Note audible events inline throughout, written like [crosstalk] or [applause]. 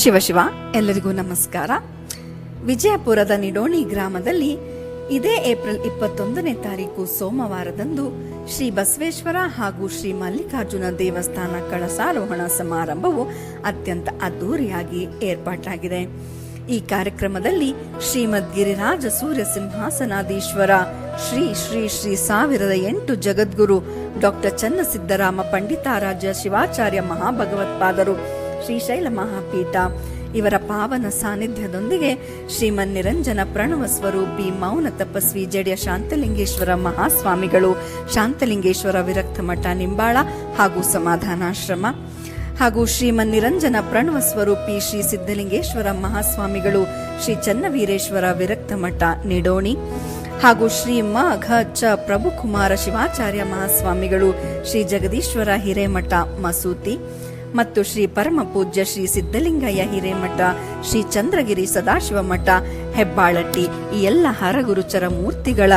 ಶಿವಶಿವ ಎಲ್ಲರಿಗೂ ನಮಸ್ಕಾರ. ವಿಜಯಪುರದ ನಿಡೋಣಿ ಗ್ರಾಮದಲ್ಲಿ ಇದೇ ಏಪ್ರಿಲ್ ಇಪ್ಪತ್ತೊಂದನೇ ತಾರೀಕು ಸೋಮವಾರದಂದು ಶ್ರೀ ಬಸವೇಶ್ವರ ಹಾಗೂ ಶ್ರೀ ಮಲ್ಲಿಕಾರ್ಜುನ ದೇವಸ್ಥಾನ ಕಳಸಾರೋಹಣ ಸಮಾರಂಭವು ಅತ್ಯಂತ ಅದ್ದೂರಿಯಾಗಿ ಏರ್ಪಾಟಾಗಿದೆ ಈ ಕಾರ್ಯಕ್ರಮದಲ್ಲಿ ಶ್ರೀಮದ್ ಗಿರಿರಾಜ ಸೂರ್ಯ ಸಿಂಹಾಸನಾಧೀಶ್ವರ, ಶ್ರೀ ಶ್ರೀ ಶ್ರೀ ಸಾವಿರದ ಎಂಟು ಜಗದ್ಗುರು ಡಾಕ್ಟರ್ ಚನ್ನಸಿದ್ದರಾಮ ಪಂಡಿತಾರಾಜ ಶಿವಾಚಾರ್ಯ ಮಹಾಭಗವತ್ಪಾದರು. ಶ್ರೀಶೈಲ ಮಹಾಪೀಠ ಇವರ ಪಾವನ ಸಾನ್ನಿಧ್ಯದೊಂದಿಗೆ ಶ್ರೀಮನ್ ನಿರಂಜನ ಪ್ರಣವ ಸ್ವರೂಪಿ ಮೌನ ತಪಸ್ವಿ ಜಡಿಯ ಶಾಂತಲಿಂಗೇಶ್ವರ ಮಹಾಸ್ವಾಮಿಗಳು, ಶಾಂತಲಿಂಗೇಶ್ವರ ವಿರಕ್ತ ಮಠ ನಿಂಬಾಳ ಹಾಗೂ ಸಮಾಧಾನಾಶ್ರಮ ಹಾಗೂ ಶ್ರೀಮನ್ ನಿರಂಜನ ಪ್ರಣವ ಸ್ವರೂಪಿ ಶ್ರೀ ಸಿದ್ಧಲಿಂಗೇಶ್ವರ ಮಹಾಸ್ವಾಮಿಗಳು, ಶ್ರೀ ಚನ್ನವೀರೇಶ್ವರ ವಿರಕ್ತ ಮಠ ನಿಡೋಣಿ ಹಾಗೂ ಶ್ರೀ ಮ ಘ ಚ ಪ್ರಭುಕುಮಾರ ಶಿವಾಚಾರ್ಯ ಮಹಾಸ್ವಾಮಿಗಳು, ಶ್ರೀ ಜಗದೀಶ್ವರ ಹಿರೇಮಠ ಮಸೂತಿ ಮತ್ತು ಶ್ರೀ ಪರಮ ಪೂಜ್ಯ ಶ್ರೀ ಸಿದ್ದಲಿಂಗಯ್ಯ ಹಿರೇಮಠ, ಶ್ರೀ ಚಂದ್ರಗಿರಿ ಸದಾಶಿವ ಮಠ ಹೆಬ್ಬಾಳಟ್ಟಿ, ಈ ಎಲ್ಲ ಹರಗುರುಚರ ಮೂರ್ತಿಗಳ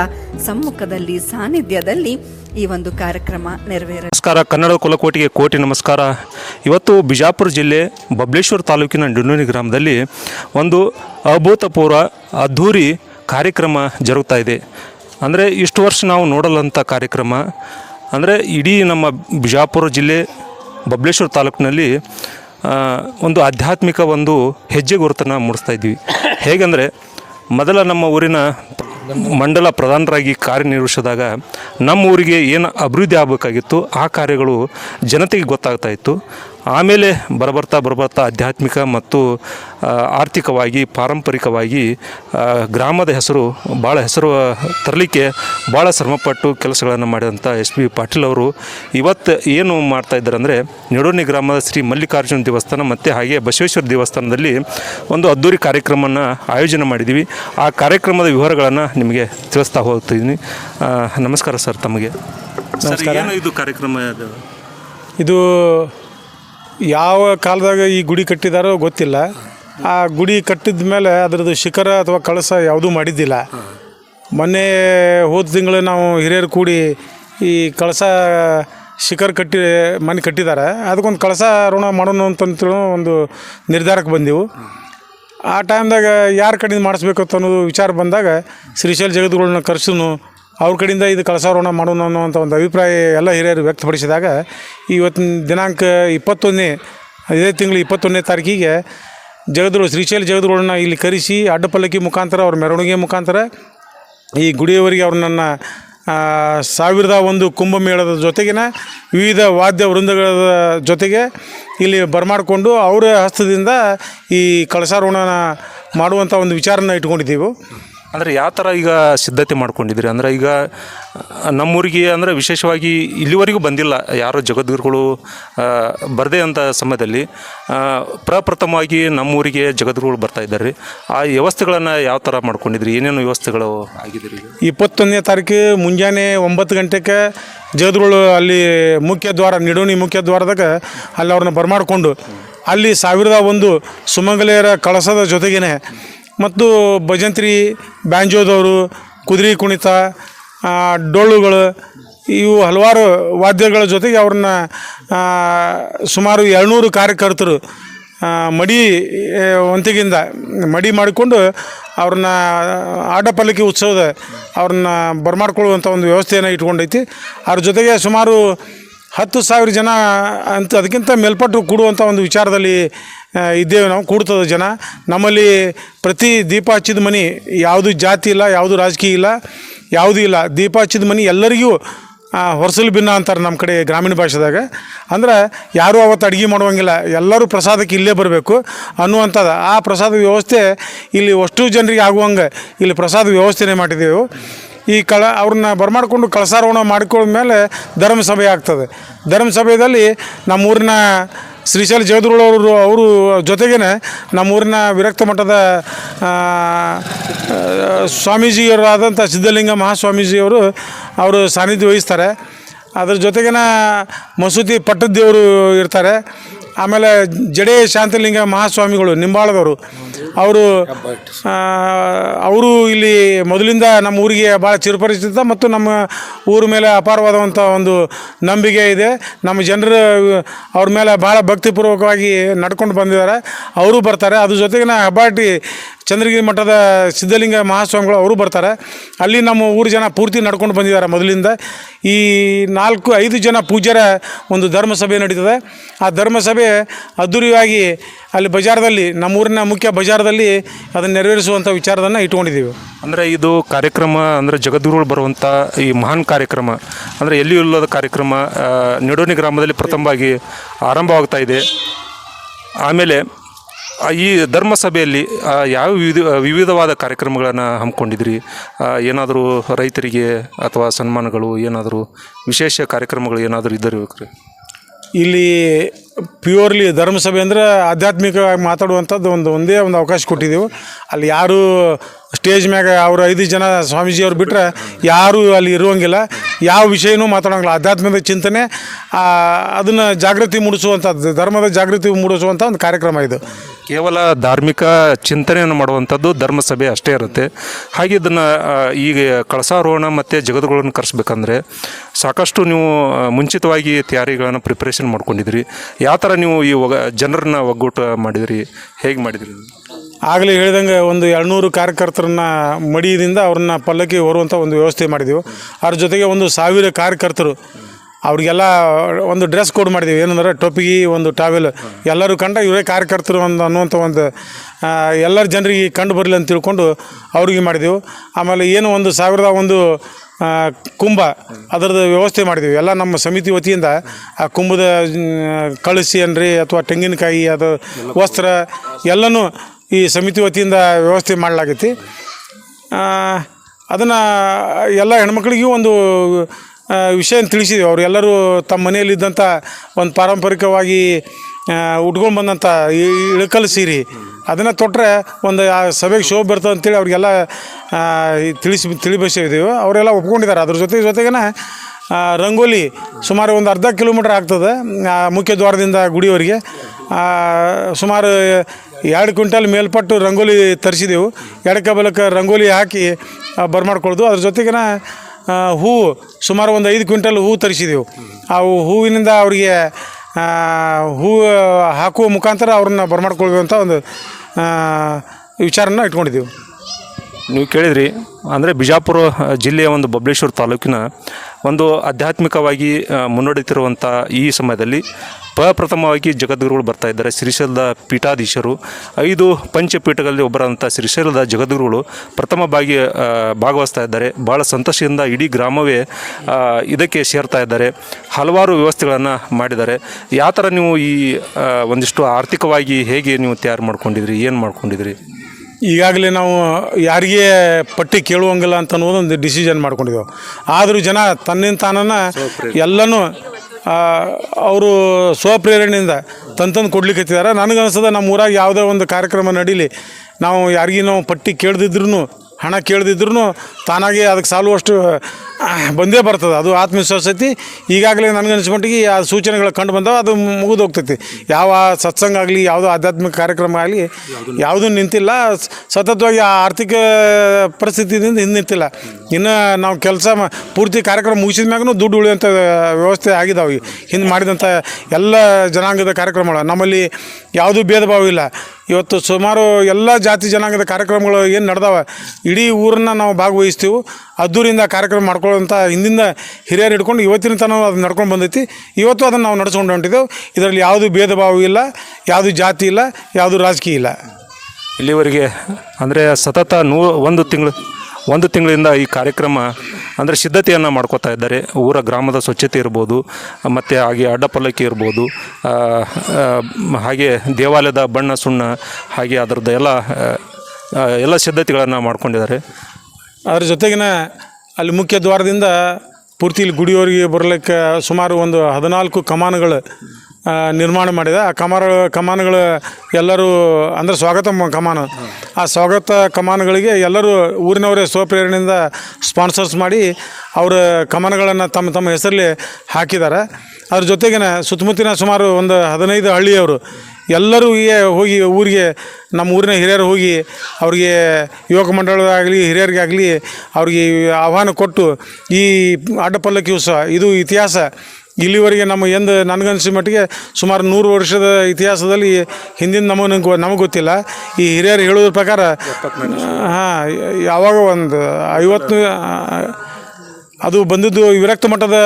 ಸಮ್ಮುಖದಲ್ಲಿ, ಸಾನ್ನಿಧ್ಯದಲ್ಲಿ ಈ ಒಂದು ಕಾರ್ಯಕ್ರಮ ನೆರವೇರ ನಮಸ್ಕಾರ. ಕನ್ನಡ ಕುಲಕೋಟಿಗೆ ಕೋಟಿ ನಮಸ್ಕಾರ. ಇವತ್ತು ಬಿಜಾಪುರ ಜಿಲ್ಲೆ ಬಬ್ಲೇಶ್ವರ ತಾಲೂಕಿನ ಡುನ್ನೂನಿ ಗ್ರಾಮದಲ್ಲಿ ಒಂದು ಅಭೂತಪೂರ್ವ ಅದ್ಧೂರಿ ಕಾರ್ಯಕ್ರಮ ಜರುಗ್ತಾ ಇದೆ. ಅಂದರೆ ಇಷ್ಟು ವರ್ಷ ನಾವು ನೋಡಲಂಥ ಕಾರ್ಯಕ್ರಮ. ಅಂದರೆ ಇಡೀ ನಮ್ಮ ಬಿಜಾಪುರ ಜಿಲ್ಲೆ ಬಬ್ಲೇಶ್ವರ ತಾಲೂಕಿನಲ್ಲಿ ಒಂದು ಆಧ್ಯಾತ್ಮಿಕ ಒಂದು ಹೆಜ್ಜೆ ಗುರುತನ್ನು ಮೂಡಿಸ್ತಾ ಇದ್ವಿ ಹೇಗೆಂದರೆ, ಮೊದಲ ನಮ್ಮ ಊರಿನ ಮಂಡಲ ಪ್ರಧಾನರಾಗಿ ಕಾರ್ಯನಿರ್ವಹಿಸಿದಾಗ ನಮ್ಮ ಊರಿಗೆ ಏನು ಅಭಿವೃದ್ಧಿ ಆಗಬೇಕಾಗಿತ್ತು, ಆ ಕಾರ್ಯಗಳು ಜನತೆಗೆ ಗೊತ್ತಾಗ್ತಾ ಇತ್ತು. ಆಮೇಲೆ ಬರಬರ್ತಾ ಬರಬರ್ತಾ ಆಧ್ಯಾತ್ಮಿಕ ಮತ್ತು ಆರ್ಥಿಕವಾಗಿ ಪಾರಂಪರಿಕವಾಗಿ ಗ್ರಾಮದ ಹೆಸರು ಭಾಳ ಹೆಸರು ತರಲಿಕ್ಕೆ ಭಾಳ ಶ್ರಮಪಟ್ಟು ಕೆಲಸಗಳನ್ನು ಮಾಡಿದಂಥ ಎಸ್ ಪಿ ಪಾಟೀಲ್ ಅವರು. ಇವತ್ತು ಏನು ಮಾಡ್ತಾ ಇದ್ದಾರೆ ಅಂದರೆ ಗ್ರಾಮದ ಶ್ರೀ ಮಲ್ಲಿಕಾರ್ಜುನ ದೇವಸ್ಥಾನ ಮತ್ತು ಹಾಗೆ ಬಸವೇಶ್ವರ ದೇವಸ್ಥಾನದಲ್ಲಿ ಒಂದು ಅದ್ದೂರಿ ಕಾರ್ಯಕ್ರಮವನ್ನು ಆಯೋಜನೆ ಮಾಡಿದ್ದೀವಿ ಆ ಕಾರ್ಯಕ್ರಮದ ವಿವರಗಳನ್ನು ನಿಮಗೆ ತಿಳಿಸ್ತಾ ಹೋಗ್ತಿದ್ದೀನಿ ನಮಸ್ಕಾರ ಸರ್ ತಮಗೆ. ಏನು ಇದು ಕಾರ್ಯಕ್ರಮ ಇದು ಯಾವ ಕಾಲದಾಗ ಈ ಗುಡಿ ಕಟ್ಟಿದಾರೋ ಗೊತ್ತಿಲ್ಲ. ಆ ಗುಡಿ ಕಟ್ಟಿದ ಮೇಲೆ ಅದರದ್ದು ಶಿಖರ ಅಥವಾ ಕಳಸ ಯಾವುದೂ ಮಾಡಿದ್ದಿಲ್ಲ. ಮೊನ್ನೆ ಹೋದ ತಿಂಗಳು ನಾವು ಹಿರಿಯರು ಕೂಡಿ ಈ ಕಳಸ ಶಿಖರ ಕಟ್ಟಿ, ಮನೆ ಕಟ್ಟಿದ್ದಾರೆ. ಅದಕ್ಕೊಂದು ಕಳಸ ಋಣ ಮಾಡೋಣ ಅಂತಂತೇಳಿ ಒಂದು ನಿರ್ಧಾರಕ್ಕೆ ಬಂದೆವು. ಆ ಟೈಮ್ದಾಗ ಯಾರ ಕಡೆಯಿಂದ ಮಾಡಿಸ್ಬೇಕು ಅನ್ನೋದು ವಿಚಾರ ಬಂದಾಗ ಶ್ರೀಶೈಲ ಜಗದ್ಗಳನ್ನ ಕರೆಸೋನು ಅವ್ರ ಕಡೆಯಿಂದ ಇದು ಕಳಸಾರೋಣ ಮಾಡೋಣ ಅನ್ನುವಂಥ ಒಂದು ಅಭಿಪ್ರಾಯ ಎಲ್ಲ ಹಿರಿಯರು ವ್ಯಕ್ತಪಡಿಸಿದಾಗ ಇವತ್ತಿನ ದಿನಾಂಕ ಇಪ್ಪತ್ತೊಂದನೇ, ಇದೇ ತಿಂಗಳು ಇಪ್ಪತ್ತೊಂದನೇ ತಾರೀಕಿಗೆ ಜಗದ್ರು ಶ್ರೀಶೈಲ ಜಗದ್ರುಗಳನ್ನ ಇಲ್ಲಿ ಕರೆಸಿ ಅಡ್ಡಪಲ್ಲಕ್ಕಿ ಮುಖಾಂತರ ಅವ್ರ ಮೆರವಣಿಗೆ ಮುಖಾಂತರ ಈ ಗುಡಿಯವರಿಗೆ ಅವ್ರನ್ನ ಸಾವಿರದ ಒಂದು ಕುಂಭಮೇಳದ ಜೊತೆಗಿನ ವಿವಿಧ ವಾದ್ಯ ವೃಂದಗಳ ಜೊತೆಗೆ ಇಲ್ಲಿ ಬರಮಾಡಿಕೊಂಡು ಅವರ ಹಸ್ತದಿಂದ ಈ ಕಳಸಾರೋಹಣ ಮಾಡುವಂಥ ಒಂದು ವಿಚಾರನ ಇಟ್ಕೊಂಡಿದ್ದೀವಿ. ಅಂದರೆ ಯಾವ ಥರ ಈಗ ಸಿದ್ಧತೆ ಮಾಡ್ಕೊಂಡಿದ್ದೀರಿ? ಅಂದರೆ ಈಗ ನಮ್ಮೂರಿಗೆ ಅಂದರೆ ವಿಶೇಷವಾಗಿ ಇಲ್ಲಿವರೆಗೂ ಬಂದಿಲ್ಲ ಯಾರೋ ಜಗದ್ಗುರುಗಳು ಬರದೇ ಅಂತ ಸಮಯದಲ್ಲಿ ಪ್ರಪ್ರಥಮವಾಗಿ ನಮ್ಮೂರಿಗೆ ಜಗದ್ಗುರುಗಳು ಬರ್ತಾ ಇದ್ದಾರೆ. ಆ ವ್ಯವಸ್ಥೆಗಳನ್ನು ಯಾವ ಥರ ಮಾಡ್ಕೊಂಡಿದ್ರಿ ಏನೇನು ವ್ಯವಸ್ಥೆಗಳು ಆಗಿದ್ದೀರಿ ಇಪ್ಪತ್ತೊಂದನೇ ತಾರೀಕು ಮುಂಜಾನೆ ಒಂಬತ್ತು ಗಂಟೆಗೆ ಜಗದ್ಗುರುಗಳು ಅಲ್ಲಿ ಮುಖ್ಯ ದ್ವಾರ ನಿಡೋಣಿ ಮುಖ್ಯ ದ್ವಾರದಾಗ ಅಲ್ಲಿ ಅವ್ರನ್ನ ಬರಮಾಡಿಕೊಂಡು, ಅಲ್ಲಿ ಸಾವಿರದ ಒಂದು ಸುಮಂಗಲೆಯರ ಕಳಸದ ಜೊತೆಗೇನೆ ಮತ್ತು ಭಜಂತ್ರಿ, ಬ್ಯಾಂಜೋದವರು, ಕುದುರೆ ಕುಣಿತ ಡೊಳ್ಳುಗಳು, ಇವು ಹಲವಾರು ವಾದ್ಯಗಳ ಜೊತೆಗೆ ಅವ್ರನ್ನ ಸುಮಾರು ಎರಡುನೂರು ಕಾರ್ಯಕರ್ತರು ಮಡಿ ಒಂತಿಗಿಂದ ಮಡಿ ಮಾಡಿಕೊಂಡು ಅವ್ರನ್ನ ಆಟಪಲ್ಲಕ್ಕಿ ಉತ್ಸವದ ಅವ್ರನ್ನ ಬರಮಾಡ್ಕೊಳ್ಳುವಂಥ ಒಂದು ವ್ಯವಸ್ಥೆಯನ್ನು ಇಟ್ಕೊಂಡೈತಿ. ಅದ್ರ ಜೊತೆಗೆ ಸುಮಾರು ಹತ್ತು ಸಾವಿರ ಜನ ಅಂತ ಅದಕ್ಕಿಂತ ಮೇಲ್ಪಟ್ಟು ಕೂಡುವಂಥ ಒಂದು ವಿಚಾರದಲ್ಲಿ ಇದ್ದೇವೆ ನಾವು, ಕೂಡ್ತದ ಜನ. ನಮ್ಮಲ್ಲಿ ಪ್ರತಿ ದೀಪ ಹಚ್ಚಿದ ಮನೆ ಯಾವುದು ಜಾತಿ ಇಲ್ಲ, ಯಾವುದು ರಾಜಕೀಯ ಇಲ್ಲ, ಯಾವುದೂ ಇಲ್ಲ. ದೀಪ ಹಚ್ಚಿದ ಮನೆ ಎಲ್ಲರಿಗೂ ಹೊರಸಲು ಭಿನ್ನ ಅಂತಾರೆ ನಮ್ಮ ಕಡೆ ಗ್ರಾಮೀಣ ಭಾಷೆದಾಗ. ಅಂದ್ರೆ ಯಾರೂ ಅವತ್ತು ಅಡುಗೆ ಮಾಡುವಂಗಿಲ್ಲ. ಎಲ್ಲರೂ ಪ್ರಸಾದಕ್ಕೆ ಇಲ್ಲೇ ಬರಬೇಕು ಅನ್ನುವಂಥದ್ದು. ಆ ಪ್ರಸಾದ ವ್ಯವಸ್ಥೆ ಇಲ್ಲಿ ಅಷ್ಟು ಜನರಿಗೆ ಆಗುವಂಗೆ ಇಲ್ಲಿ ಪ್ರಸಾದ ವ್ಯವಸ್ಥೆನೇ ಮಾಡಿದ್ದೆವು. ಈ ಕಳ, ಅವ್ರನ್ನ ಬರಮಾಡಿಕೊಂಡು ಕಳಸಾರೋಹಣ ಮಾಡಿಕೊಂಡ್ಮೇಲೆ ಧರ್ಮಸಭೆ ಆಗ್ತದೆ. ಧರ್ಮಸಭೆಯಲ್ಲಿ ನಮ್ಮೂರಿನ ಶ್ರೀಶೈಲ ಜಯದುರುಳು ಅವರು ಜೊತೆಗೇನೆ ನಮ್ಮೂರಿನ ವಿರಕ್ತ ಮಠದ ಸ್ವಾಮೀಜಿಯವರಾದಂಥ ಸಿದ್ಧಲಿಂಗ ಮಹಾಸ್ವಾಮೀಜಿಯವರು ಅವರು ಸಾನ್ನಿಧ್ಯ ವಹಿಸ್ತಾರೆ. ಅದ್ರ ಜೊತೆಗಿನ ಮಸೂತಿ ಪಟ್ಟದ್ದೇವರು ಇರ್ತಾರೆ. ಆಮೇಲೆ ಜಡೆ ಶಾಂತಲಿಂಗ ಮಹಾಸ್ವಾಮಿಗಳು ನಿಂಬಾಳದವರು ಅವರು ಅವರು ಇಲ್ಲಿ ಮೊದಲಿಂದ ನಮ್ಮ ಊರಿಗೆ ಭಾಳ ಚಿರಪರಿಚಿತ ಮತ್ತು ನಮ್ಮ ಊರ ಮೇಲೆ ಅಪಾರವಾದಂಥ ಒಂದು ನಂಬಿಕೆ ಇದೆ. ನಮ್ಮ ಜನರು ಅವ್ರ ಮೇಲೆ ಭಾಳ ಭಕ್ತಿಪೂರ್ವಕವಾಗಿ ನಡ್ಕೊಂಡು ಬಂದಿದ್ದಾರೆ. ಅವರು ಬರ್ತಾರೆ. ಅದ್ರ ಜೊತೆಗಿನ ಹೆಬ್ಬಾಟಿ ಚಂದ್ರಗಿರಿ ಮಠದ ಸಿದ್ಧಲಿಂಗ ಮಹಾಸ್ವಾಮಿಗಳು ಅವರು ಬರ್ತಾರೆ. ಅಲ್ಲಿ ನಮ್ಮ ಊರು ಜನ ಪೂರ್ತಿ ನಡ್ಕೊಂಡು ಬಂದಿದ್ದಾರೆ ಮೊದಲಿಂದ. ಈ ನಾಲ್ಕು, ಐದು ಜನ ಪೂಜ್ಯರ ಒಂದು ಧರ್ಮಸಭೆ ನಡೀತದೆ. ಆ ಧರ್ಮಸಭೆ ಅದ್ದೂರಿಯಾಗಿ ಅಲ್ಲಿ ಬಜಾರದಲ್ಲಿ ನಮ್ಮೂರಿನ ಮುಖ್ಯ ಬಜಾರದಲ್ಲಿ ಅದನ್ನು ನೆರವೇರಿಸುವಂಥ ವಿಚಾರದನ್ನು ಇಟ್ಕೊಂಡಿದ್ದೀವಿ. ಅಂದರೆ ಇದು ಕಾರ್ಯಕ್ರಮ ಅಂದರೆ ಜಗದ್ಗುರುಗಳು ಬರುವಂಥ ಈ ಮಹಾನ್ ಕಾರ್ಯಕ್ರಮ. ಅಂದರೆ ಎಲ್ಲಿಯೂ ಇಲ್ಲದ ಕಾರ್ಯಕ್ರಮ ನೆಡೋನಿ ಗ್ರಾಮದಲ್ಲಿ ಪ್ರಥಮವಾಗಿ ಆರಂಭವಾಗ್ತಾ ಇದೆ. ಆಮೇಲೆ ಈ ಧರ್ಮಸಭೆಯಲ್ಲಿ ಯಾವ ವಿವಿಧ, ವಿವಿಧವಾದ ಕಾರ್ಯಕ್ರಮಗಳನ್ನು ಹಮ್ಮಿಕೊಂಡಿದ್ರಿ ಏನಾದರೂ ರೈತರಿಗೆ ಅಥವಾ ಸನ್ಮಾನಗಳು ಏನಾದರೂ ವಿಶೇಷ ಕಾರ್ಯಕ್ರಮಗಳು ಏನಾದರೂ ಇದ್ದರೆ ಇಲ್ಲಿ ಪ್ಯೂರ್ಲಿ ಧರ್ಮಸಭೆ ಅಂದರೆ ಆಧ್ಯಾತ್ಮಿಕವಾಗಿ ಮಾತಾಡುವಂಥದ್ದು ಒಂದು, ಒಂದೇ ಒಂದು ಅವಕಾಶ ಕೊಟ್ಟಿದ್ದೆವು. ಅಲ್ಲಿ ಯಾರು ಸ್ಟೇಜ್ ಮ್ಯಾಗ ಅವರು ಐದು ಜನ ಸ್ವಾಮೀಜಿಯವ್ರು ಬಿಟ್ಟರೆ ಯಾರೂ ಅಲ್ಲಿ ಇರುವಂಗಿಲ್ಲ. ಯಾವ ವಿಷಯನೂ ಮಾತಾಡೋಂಗಿಲ್ಲ. ಆಧ್ಯಾತ್ಮದ ಚಿಂತನೆ ಅದನ್ನು ಜಾಗೃತಿ ಮೂಡಿಸುವಂಥದ್ದು, ಧರ್ಮದ ಜಾಗೃತಿ ಮೂಡಿಸುವಂಥ ಒಂದು ಕಾರ್ಯಕ್ರಮ ಇದು. ಕೇವಲ ಧಾರ್ಮಿಕ ಚಿಂತನೆಯನ್ನು ಮಾಡುವಂಥದ್ದು ಧರ್ಮಸಭೆ ಅಷ್ಟೇ ಇರುತ್ತೆ. ಹಾಗೆ ಇದನ್ನು ಈಗ ಕಳಸಾರೋಹಣ ಮತ್ತು ಜಗದುಗಳನ್ನು ಕರೆಸ್ಬೇಕಂದ್ರೆ ಸಾಕಷ್ಟು ನೀವು ಮುಂಚಿತವಾಗಿ ತಯಾರಿಗಳನ್ನು ಪ್ರಿಪ್ರೇಷನ್ ಮಾಡ್ಕೊಂಡಿದ್ರಿ. ಯಾವ ಥರ ನೀವು ಈ ಒಗ ಜನರನ್ನ ಒಗ್ಗೂಟ ಮಾಡಿದಿರಿ? ಹೇಗೆ ಮಾಡಿದಿರಿ? ಆಗಲೇ ಹೇಳಿದಂಗೆ ಒಂದು ಎರಡುನೂರು ಕಾರ್ಯಕರ್ತರನ್ನ ಮಡಿಯಿಂದ ಅವ್ರನ್ನ ಪಲ್ಲಕ್ಕಿ ಹೊರುವಂಥ ಒಂದು ವ್ಯವಸ್ಥೆ ಮಾಡಿದೆವು. ಅದ್ರ ಜೊತೆಗೆ ಒಂದು ಸಾವಿರ ಕಾರ್ಯಕರ್ತರು. ಅವ್ರಿಗೆಲ್ಲ ಒಂದು ಡ್ರೆಸ್ ಕೋಡ್ ಮಾಡಿದ್ದೀವಿ ಏನಂದ್ರೆ ಟೊಪಿಗೆ ಒಂದು ಟಾವೆಲ್. ಎಲ್ಲರೂ ಕಂಡ ಇವರೇ ಕಾರ್ಯಕರ್ತರು ಒಂದು ಅನ್ನುವಂಥ ಒಂದು ಎಲ್ಲರ ಜನರಿಗೆ ಕಂಡು ಬರಲಿ ಅಂತ ತಿಳ್ಕೊಂಡು ಅವ್ರಿಗೆ ಮಾಡಿದೆವು. ಆಮೇಲೆ ಏನು ಒಂದು ಸಾವಿರದ ಒಂದು ಕುಂಭ, ಅದರದ್ದು ವ್ಯವಸ್ಥೆ ಮಾಡಿದ್ದೀವಿ ಎಲ್ಲ ನಮ್ಮ ಸಮಿತಿ ವತಿಯಿಂದ ಆ ಕುಂಭದ ಕಳಿಸಿ ಅನ್ರಿ ಅಥವಾ ತೆಂಗಿನಕಾಯಿ, ಅದು ವಸ್ತ್ರ ಎಲ್ಲನೂ ಈ ಸಮಿತಿ ವತಿಯಿಂದ ವ್ಯವಸ್ಥೆ ಮಾಡಲಾಗೈತಿ. ಅದನ್ನು ಎಲ್ಲ ಹೆಣ್ಮಕ್ಳಿಗೂ ಒಂದು ವಿಷಯ ತಿಳಿಸಿದ್ದೀವಿ ಅವರೆಲ್ಲರೂ ತಮ್ಮ ಮನೆಯಲ್ಲಿದ್ದಂಥ ಒಂದು ಪಾರಂಪರಿಕವಾಗಿ ಉಟ್ಕೊಂಡು ಬಂದಂಥ ಈ ಇಳಕಲ್ ಸೀರೆ. ಅದನ್ನು ತೊಟ್ಟರೆ ಒಂದು, ಆ, ಸಭೆಗೆ ಶೋಭೆ ಬರ್ತದೆ ಅಂತೇಳಿ ಅವ್ರಿಗೆಲ್ಲ ತಿಳಿಸಿ ತಿಳಿಬಸಿದ್ದೀವಿ ಅವರೆಲ್ಲ ಒಪ್ಕೊಂಡಿದ್ದಾರೆ. ಅದ್ರ ಜೊತೆ, ಜೊತೆಗೇನ ರಂಗೋಲಿ ಸುಮಾರು ಒಂದು ಅರ್ಧ ಕಿಲೋಮೀಟ್ರ್ ಆಗ್ತದೆ ಮುಖ್ಯ ದ್ವಾರದಿಂದ ಗುಡಿಯವರಿಗೆ. ಸುಮಾರು ಎರಡು ಕ್ವಿಂಟಲ್ ಮೇಲ್ಪಟ್ಟು ರಂಗೋಲಿ ತರಿಸಿದೆವು. ಎಡಕ್ಕೆ ಬಲಕ್ಕೆ ರಂಗೋಲಿ ಹಾಕಿ ಬರ್ಮಾಡ್ಕೊಳ್ದು ಅದ್ರ ಜೊತೆಗಿನ ಹೂವು ಸುಮಾರು ಒಂದು ಐದು ಕ್ವಿಂಟಲ್ ಹೂವು ತರಿಸಿದೆವು. ಆ ಹೂವಿನಿಂದ ಅವರಿಗೆ ಹೂವು ಹಾಕುವ ಮುಖಾಂತರ ಅವ್ರನ್ನ ಬರ್ಮಾಡ್ಕೊಳ್ಬೇಕಂತ ಒಂದು ವಿಚಾರನ ಇಟ್ಕೊಂಡಿದ್ದೀವಿ. ನೀವು ಕೇಳಿದ್ರಿ, ಅಂದರೆ ಬಿಜಾಪುರ ಜಿಲ್ಲೆಯ ಒಂದು ಬಬ್ಲೇಶ್ವರ ತಾಲೂಕಿನ ಒಂದು ಆಧ್ಯಾತ್ಮಿಕವಾಗಿ ಮುನ್ನಡೆಯುತ್ತಿರುವಂಥ ಈ ಸಮಯದಲ್ಲಿ ಪ್ರಪ್ರಥಮವಾಗಿ ಜಗದ್ಗುರುಗಳು ಬರ್ತಾ ಇದ್ದಾರೆ. ಶ್ರೀಶೈಲದ ಪೀಠಾಧೀಶರು. ಐದು ಪಂಚಪೀಠಗಳಲ್ಲಿ ಒಬ್ಬರಾದಂಥ ಶ್ರೀಶೈಲದ ಜಗದ್ಗುರುಗಳು ಪ್ರಥಮ ಭಾಗಿ ಭಾಗವಹಿಸ್ತಾ ಇದ್ದಾರೆ. ಭಾಳ ಸಂತೋಷದಿಂದ ಇಡೀ ಗ್ರಾಮವೇ ಇದಕ್ಕೆ ಸೇರ್ತಾ ಇದ್ದಾರೆ. ಹಲವಾರು ವ್ಯವಸ್ಥೆಗಳನ್ನು ಮಾಡಿದ್ದಾರೆ. ಯಾವ ಥರ ನೀವು ಈ ಒಂದಿಷ್ಟು ಆರ್ಥಿಕವಾಗಿ ಹೇಗೆ ನೀವು ತಯಾರು ಮಾಡ್ಕೊಂಡಿದ್ರಿ? ಏನು ಮಾಡ್ಕೊಂಡಿದ್ರಿ? ಈಗಾಗಲೇ ನಾವು ಯಾರಿಗೆ ಪಟ್ಟಿ ಕೇಳುವಂಗಿಲ್ಲ ಅಂತ ಅನ್ನೋದೊಂದು ಡಿಸಿಷನ್ ಮಾಡ್ಕೊಂಡಿದ್ದೆವು. ಆದರೂ ಜನ ತನ್ನಿಂದ ತಾನನ್ನು ಎಲ್ಲನೂ ಅವರು ಸ್ವಪ್ರೇರಣೆಯಿಂದ ತಂದು ತಂದು ಕೊಡ್ಲಿಕ್ಕೆ ಅನಿಸ್ತದೆ ನಮ್ಮ ಊರಾಗ ಯಾವುದೇ ಒಂದು ಕಾರ್ಯಕ್ರಮ ನಡೀಲಿ. ನಾವು ಯಾರಿಗೂ ಪಟ್ಟಿ ಕೇಳ್ದಿದ್ರು ಹಣ ಕೇಳ್ದಿದ್ರು ತಾನಾಗೇ ಅದಕ್ಕೆ ಸಾಲುವಷ್ಟು [laughs] ಬಂದೇ ಬರ್ತದೆ. ಅದು ಆತ್ಮವಿಶ್ವಾಸ ಐತಿ. ಈಗಾಗಲೇ ನನಗನ್ಸ್ಮಟ್ಟಿಗೆ ಆ ಸೂಚನೆಗಳು ಕಂಡು ಬಂದಾವ, ಅದು ಮುಗಿದು ಹೋಗ್ತೈತಿ ಯಾವ ಸತ್ಸಂಗ ಆಗಲಿ, ಯಾವುದೋ ಆಧ್ಯಾತ್ಮಿಕ ಕಾರ್ಯಕ್ರಮ ಆಗಲಿ, ಯಾವುದೂ ನಿಂತಿಲ್ಲ. ಸತತವಾಗಿ ಆ ಆರ್ಥಿಕ ಪರಿಸ್ಥಿತಿಯಿಂದ ಹಿಂದೆ ನಿಂತಿಲ್ಲ. ಇನ್ನು ನಾವು ಕೆಲಸ ಪೂರ್ತಿ ಕಾರ್ಯಕ್ರಮ ಮುಗಿಸಿದ ಮ್ಯಾಗೂ ದುಡ್ಡು ಉಳಿಯುವಂಥ ವ್ಯವಸ್ಥೆ ಆಗಿದಾವೆ. ಹಿಂದೆ ಮಾಡಿದಂಥ ಎಲ್ಲ ಜನಾಂಗದ ಕಾರ್ಯಕ್ರಮಗಳು. ನಮ್ಮಲ್ಲಿ ಯಾವುದೂ ಭೇದ ಭಾವ ಇಲ್ಲ. ಇವತ್ತು ಸುಮಾರು ಎಲ್ಲ ಜಾತಿ ಜನಾಂಗದ ಕಾರ್ಯಕ್ರಮಗಳು ಏನು ನಡೆದವೆ? ಇಡೀ ಊರನ್ನ ನಾವು ಭಾಗವಹಿಸ್ತೀವಿ. ಅದ್ದೂರಿಂದ ಕಾರ್ಯಕ್ರಮ ಮಾಡ್ಕೊಳ್ಳೋಂಥ ಹಿಂದಿಂದ ಹಿರಿಯರು ಹಿಡ್ಕೊಂಡು ಇವತ್ತಿನ ತನಕ ಅದು ನಡ್ಕೊಂಡು ಬಂದೈತಿ. ಇವತ್ತು ಅದನ್ನು ನಾವು ನಡ್ಸ್ಕೊಂಡು ಹೊಂಟಿದ್ದೆವು. ಇದರಲ್ಲಿ ಯಾವುದು ಭೇದ ಭಾವ ಇಲ್ಲ, ಯಾವುದು ಜಾತಿ ಇಲ್ಲ, ಯಾವುದು ರಾಜಕೀಯ ಇಲ್ಲ. ಇಲ್ಲಿವರೆಗೆ ಅಂದರೆ ಸತತ ನೂ ಒಂದು ತಿಂಗಳು ಒಂದು ತಿಂಗಳಿಂದ ಈ ಕಾರ್ಯಕ್ರಮ, ಅಂದರೆ ಸಿದ್ಧತೆಯನ್ನು ಮಾಡ್ಕೋತಾ ಇದ್ದಾರೆ. ಊರ ಗ್ರಾಮದ ಸ್ವಚ್ಛತೆ ಇರ್ಬೋದು, ಮತ್ತು ಹಾಗೆ ಅಡ್ಡಪಲ್ಲಕ್ಕಿ ಇರ್ಬೋದು ಹಾಗೆ ದೇವಾಲಯದ ಬಣ್ಣ ಸುಣ್ಣ, ಹಾಗೆ ಅದರದ್ದು ಎಲ್ಲ ಎಲ್ಲ ಸಿದ್ಧತೆಗಳನ್ನು ಮಾಡ್ಕೊಂಡಿದ್ದಾರೆ. ಅದ್ರ ಜೊತೆಗಿನ ಅಲ್ಲಿ ಮುಖ್ಯ ದ್ವಾರದಿಂದ ಪೂರ್ತಿ ಇಲ್ಲಿ ಗುಡಿಯವರಿಗೆ ಬರಲಿಕ್ಕೆ ಸುಮಾರು ಒಂದು ಹದಿನಾಲ್ಕು ಕಮಾನುಗಳು ನಿರ್ಮಾಣ ಮಾಡಿದ. ಆ ಕಮಾನ ಕಮಾನುಗಳು ಎಲ್ಲರೂ, ಅಂದರೆ ಸ್ವಾಗತ ಕಮಾನು. ಆ ಸ್ವಾಗತ ಕಮಾನುಗಳಿಗೆ ಎಲ್ಲರೂ ಊರಿನವರೇ ಸ್ವಪ್ರೇರಣೆಯಿಂದ ಸ್ಪಾನ್ಸರ್ಸ್ ಮಾಡಿ ಅವರ ಕಮಾನುಗಳನ್ನು ತಮ್ಮ ತಮ್ಮ ಹೆಸರಲ್ಲಿ ಹಾಕಿದ್ದಾರೆ. ಅದ್ರ ಜೊತೆಗೇನೆ ಸುತ್ತಮುತ್ತಿನ ಸುಮಾರು ಒಂದು ಹದಿನೈದು ಹಳ್ಳಿಯವರು ಎಲ್ಲರೂ ಹೋಗಿ ಊರಿಗೆ, ನಮ್ಮ ಊರಿನ ಹಿರಿಯರು ಹೋಗಿ ಅವ್ರಿಗೆ ಯುವಕ ಮಂಡಳದಾಗಲಿ ಹಿರಿಯರಿಗಾಗಲಿ ಅವ್ರಿಗೆ ಆಹ್ವಾನ ಕೊಟ್ಟು ಈ ಅಡ್ಡಪಲ್ಲಕ್ಕಿ ಉತ್ಸವ, ಇದು ಇತಿಹಾಸ. ಇಲ್ಲಿವರೆಗೆ ನಮ್ಮ ಎಂದು ನನಗನ್ಸಿದ ಮಟ್ಟಿಗೆ ಸುಮಾರು ನೂರು ವರ್ಷದ ಇತಿಹಾಸದಲ್ಲಿ ಹಿಂದಿನ ನಮಗೆ ನಮಗೆ ಗೊತ್ತಿಲ್ಲ. ಈ ಹಿರಿಯರು ಹೇಳೋದ್ರ ಪ್ರಕಾರ ಹಾಂ ಯಾವಾಗ ಒಂದು ಐವತ್ತು ಅದು ಬಂದಿದ್ದು ವಿರಕ್ತ ಮಠದ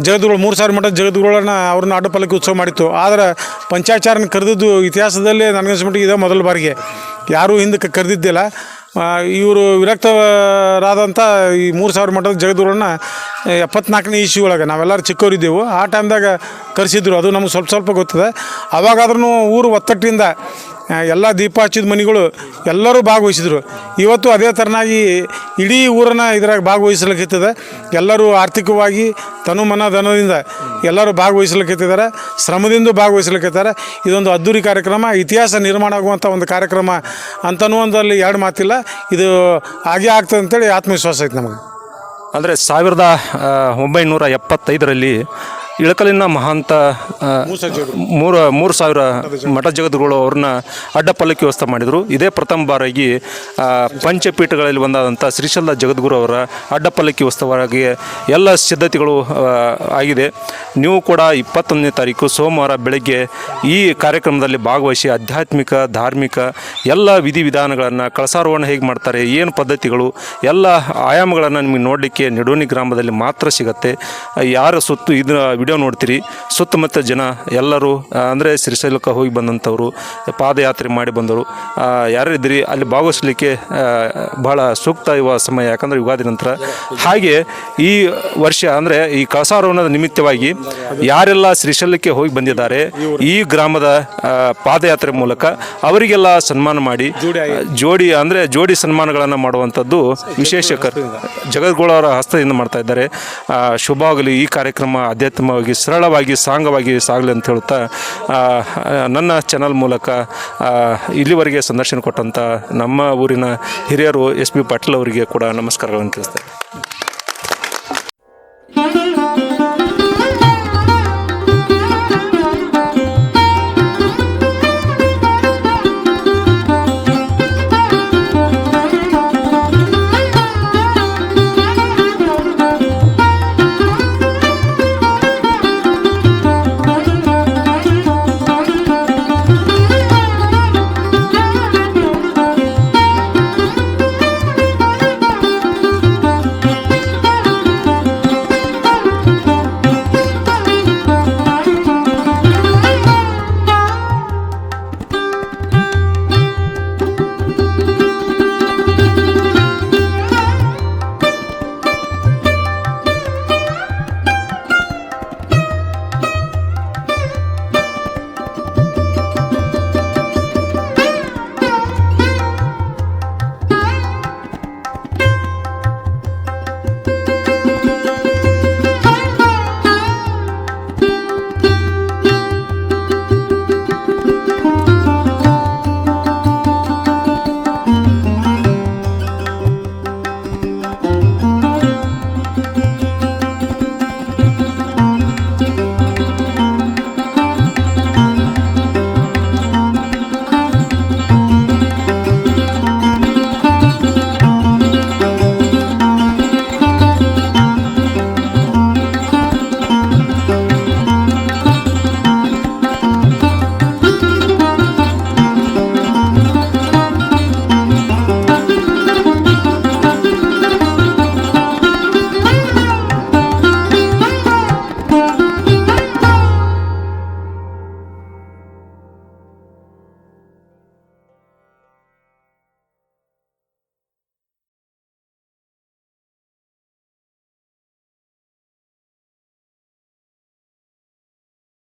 ಜಗದ್ಗಳು ಮೂರು ಸಾವಿರ ಮಠದ ಜಗದ್ಗುರುಗಳನ್ನ ಅವ್ರನ್ನ ಅಡ್ಡಪಲ್ಲಕ್ಕಿ ಉತ್ಸವ ಮಾಡಿತ್ತು. ಆದರೆ ಪಂಚಾಚಾರನ ಕರೆದಿದ್ದು ಇತಿಹಾಸದಲ್ಲೇ ನನಗನ್ಸ್ಮಟ್ಟಿಗೆ ಇದೇ ಮೊದಲ ಬಾರಿಗೆ. ಯಾರೂ ಹಿಂದಕ್ಕೆ ಕರೆದಿದ್ದಿಲ್ಲ. ಇವರು ವಿರಕ್ತರಾದಂಥ ಈ ಮೂರು ಸಾವಿರ ಮಠದ ಜಗದೂರನ್ನ ಎಪ್ಪತ್ನಾಲ್ಕನೇ ಇಶ್ಯೂ ಒಳಗೆ ನಾವೆಲ್ಲರೂ ಚಿಕ್ಕವರಿದ್ದೆವು. ಆ ಟೈಮ್ದಾಗ ಕರೆಸಿದ್ರು. ಅದು ನಮ್ಗೆ ಸ್ವಲ್ಪ ಸ್ವಲ್ಪ ಗೊತ್ತದೆ. ಅವಾಗಾದ್ರೂ ಊರು ಒತ್ತಟ್ಟಿಂದ ಎಲ್ಲ ದೀಪ ಹಚ್ಚಿದ ಮನೆಗಳು ಎಲ್ಲರೂ ಭಾಗವಹಿಸಿದರು. ಇವತ್ತು ಅದೇ ಥರನಾಗಿ ಇಡೀ ಊರನ್ನ ಇದ್ರಾಗ ಭಾಗವಹಿಸಲಿಕ್ಕಿತ್ತದೆ ಎಲ್ಲರೂ ಆರ್ಥಿಕವಾಗಿ ತನು ಮನ ಧನದಿಂದ ಎಲ್ಲರೂ ಭಾಗವಹಿಸ್ಲಿಕ್ಕಿದ್ದಾರೆ ಶ್ರಮದಿಂದ ಭಾಗವಹಿಸ್ಲಿಕ್ಕಿದ್ದಾರೆ ಇದೊಂದು ಅದ್ದೂರಿ ಕಾರ್ಯಕ್ರಮ, ಇತಿಹಾಸ ನಿರ್ಮಾಣ ಆಗುವಂಥ ಒಂದು ಕಾರ್ಯಕ್ರಮ ಅಂತನೂ ಒಂದಲ್ಲಿ ಎರಡು ಮಾತಿಲ್ಲ. ಇದು ಹಾಗೆ ಆಗ್ತದೆ ಅಂತೇಳಿ ಆತ್ಮವಿಶ್ವಾಸ ಐತೆ ನಮಗೆ. ಅಂದರೆ ಸಾವಿರದ ಒಂಬೈನೂರ ಎಪ್ಪತ್ತೈದರಲ್ಲಿ ಇಳಕಲಿನ ಮಹಾಂತ ಮೂರು ಮೂರು ಸಾವಿರ ಮಠ ಜಗದ್ಗುರು ಅವ್ರನ್ನ ಅಡ್ಡಪಲ್ಲಕ್ಕಿ ವ್ಯವಸ್ಥೆ ಮಾಡಿದರು. ಇದೇ ಪ್ರಥಮ ಬಾರಿಗೆ ಪಂಚಪೀಠಗಳಲ್ಲಿ ಒಂದಾದಂಥ ಶ್ರೀಶೈಲ ಜಗದ್ಗುರು ಅವರ ಅಡ್ಡಪಲ್ಲಕ್ಕಿ ಉತ್ಸವವಾಗಿ ಎಲ್ಲ ಸಿದ್ಧತೆಗಳು ಆಗಿದೆ. ನೀವು ಕೂಡ ಇಪ್ಪತ್ತೊಂದನೇ ತಾರೀಕು ಸೋಮವಾರ ಬೆಳಗ್ಗೆ ಈ ಕಾರ್ಯಕ್ರಮದಲ್ಲಿ ಭಾಗವಹಿಸಿ ಆಧ್ಯಾತ್ಮಿಕ ಧಾರ್ಮಿಕ ಎಲ್ಲ ವಿಧಿವಿಧಾನಗಳನ್ನು ಕಳಸಾರೋಹಣ ಹೇಗೆ ಮಾಡ್ತಾರೆ ಏನು ಪದ್ಧತಿಗಳು ಎಲ್ಲ ಆಯಾಮಗಳನ್ನು ನಿಮಗೆ ನೋಡಲಿಕ್ಕೆ ನಿಡೋನಿ ಗ್ರಾಮದಲ್ಲಿ ಮಾತ್ರ ಸಿಗತ್ತೆ. ಯಾರ ಸುತ್ತು ಇದು ವಿಡಿಯೋ ನೋಡ್ತೀರಿ ಸುತ್ತಮುತ್ತ ಜನ ಎಲ್ಲರೂ ಅಂದರೆ ಶ್ರೀಶೈಲಕ್ಕೆ ಹೋಗಿ ಬಂದಂಥವರು ಪಾದಯಾತ್ರೆ ಮಾಡಿ ಬಂದವರು ಯಾರಿದ್ರಿ ಅಲ್ಲಿ ಭಾಗವಹಿಸಲಿಕ್ಕೆ ಬಹಳ ಸೂಕ್ತ ಇರುವ ಸಮಯ ಯಾಕಂದರೆ ಯುಗಾದಿ ನಂತರ. ಹಾಗೆ ಈ ವರ್ಷ ಅಂದರೆ ಈ ಕಳಸಾರೋಹಣದ ನಿಮಿತ್ತವಾಗಿ ಯಾರೆಲ್ಲ ಶ್ರೀಶೈಲಕ್ಕೆ ಹೋಗಿ ಬಂದಿದ್ದಾರೆ ಈ ಗ್ರಾಮದ ಪಾದಯಾತ್ರೆ ಮೂಲಕ ಅವರಿಗೆಲ್ಲ ಸನ್ಮಾನ ಮಾಡಿ ಜೋಡಿ ಅಂದರೆ ಜೋಡಿ ಸನ್ಮಾನಗಳನ್ನು ಮಾಡುವಂಥದ್ದು ವಿಶೇಷ ಕರ್ ಜಗದ್ಗೋಳವರ ಹಸ್ತದಿಂದ ಮಾಡ್ತಾ ಇದ್ದಾರೆ. ಆ, ಶುಭವಾಗಲಿ ಈ ಕಾರ್ಯಕ್ರಮ ಆಧ್ಯಾತ್ಮವಾಗಿ ಸರಳವಾಗಿ, ಸಾಂಗವಾಗಿ ಸಾಗಲಿ ಅಂತ ಹೇಳುತ್ತಾ ನನ್ನ ಚಾನಲ್ ಮೂಲಕ ಇಲ್ಲಿವರೆಗೆ ಸಂದರ್ಶನ ಕೊಟ್ಟಂಥ ನಮ್ಮ ಊರಿನ ಹಿರಿಯರು ಎಸ್ ಪಿ ಪಾಟೀಲ್ ಅವರಿಗೆ ಕೂಡ ನಮಸ್ಕಾರಗಳನ್ನು ತಿಳಿಸ್ತೇನೆ.